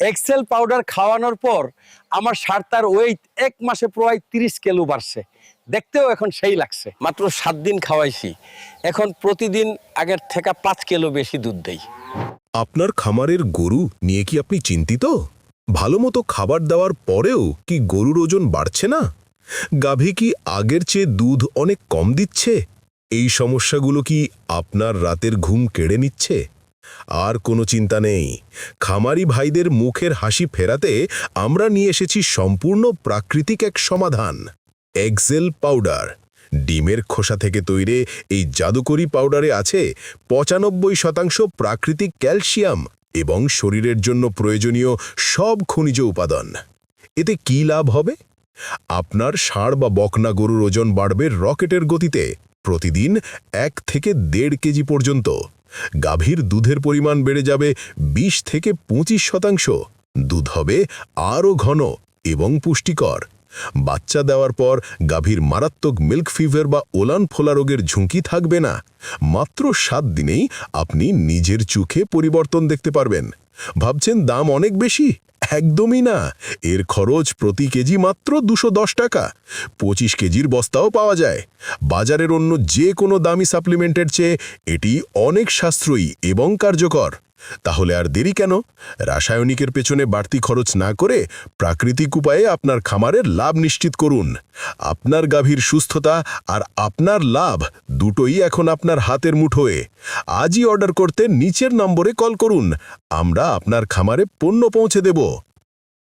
Excel powder খাওয়ানোর পর আমার সারতার ওয়েট এক মাসে প্রায় তিরিশ কিলো বাড়ছে। দেখতেও এখন সেই লাগছে। মাত্র সাত দিন খাওয়াইছি। এখন প্রতিদিন আগের থেকে পাঁচ কিলো বেশি দুধ দেই। আপনার খামারের গরু নিয়ে কি আপনি চিন্তিত? ভালো মতো খাবার দেওয়ার পরেও কি গরুর ওজন বাড়ছে না? গাভী কি আগের চেয়ে দুধ অনেক কম দিচ্ছে? এই সমস্যাগুলো কি আপনার রাতের ঘুম কেড়ে নিচ্ছে? আর কোনো চিন্তা নেই। খামারি ভাইদের মুখের হাসি ফেরাতে আমরা নিয়ে এসেছি সম্পূর্ণ প্রাকৃতিক এক সমাধান। এক্সেল পাউডার ডিমের খোসা থেকে তৈরি এই জাদুকরি পাউডারে আছে পঁচানব্বই শতাংশ প্রাকৃতিক ক্যালসিয়াম এবং শরীরের জন্য প্রয়োজনীয় সব খনিজ উপাদান। এতে কি লাভ হবে? আপনার ষাঁড় বা বকনা গরুর ওজন বাড়বে রকেটের গতিতে প্রতিদিন এক থেকে দেড় কেজি পর্যন্ত। গাভীর দুধের পরিমাণ বেড়ে যাবে ২০ থেকে পঁচিশ শতাংশ। দুধ হবে আরও ঘন এবং পুষ্টিকর। বাচ্চা দেওয়ার পর গাভীর মারাত্মক মিল্ক ফিভার বা ওলান ফোলা রোগের ঝুঁকি থাকবে না। মাত্র সাত দিনেই আপনি নিজের চোখে পরিবর্তন দেখতে পারবেন। ভাবছেন দাম অনেক বেশি? একদমই না। এর খরচ প্রতি কেজি মাত্র দুশো টাকা। পঁচিশ কেজির বস্তাও পাওয়া যায়। বাজারের অন্য যে কোনো দামি সাপ্লিমেন্টের চেয়ে এটি অনেক সাশ্রয়ী এবং কার্যকর। তাহলে আর দেরি কেন? রাসায়নিকের পেছনে বাড়তি খরচ না করে প্রাকৃতিক উপায়ে আপনার খামারের লাভ নিশ্চিত করুন। আপনার গাভীর সুস্থতা আর আপনার লাভ দুটোই এখন আপনার হাতের মুঠোয়। আজই অর্ডার করতে নিচের নম্বরে কল করুন। আমরা আপনার খামারে পণ্য পৌঁছে দেব।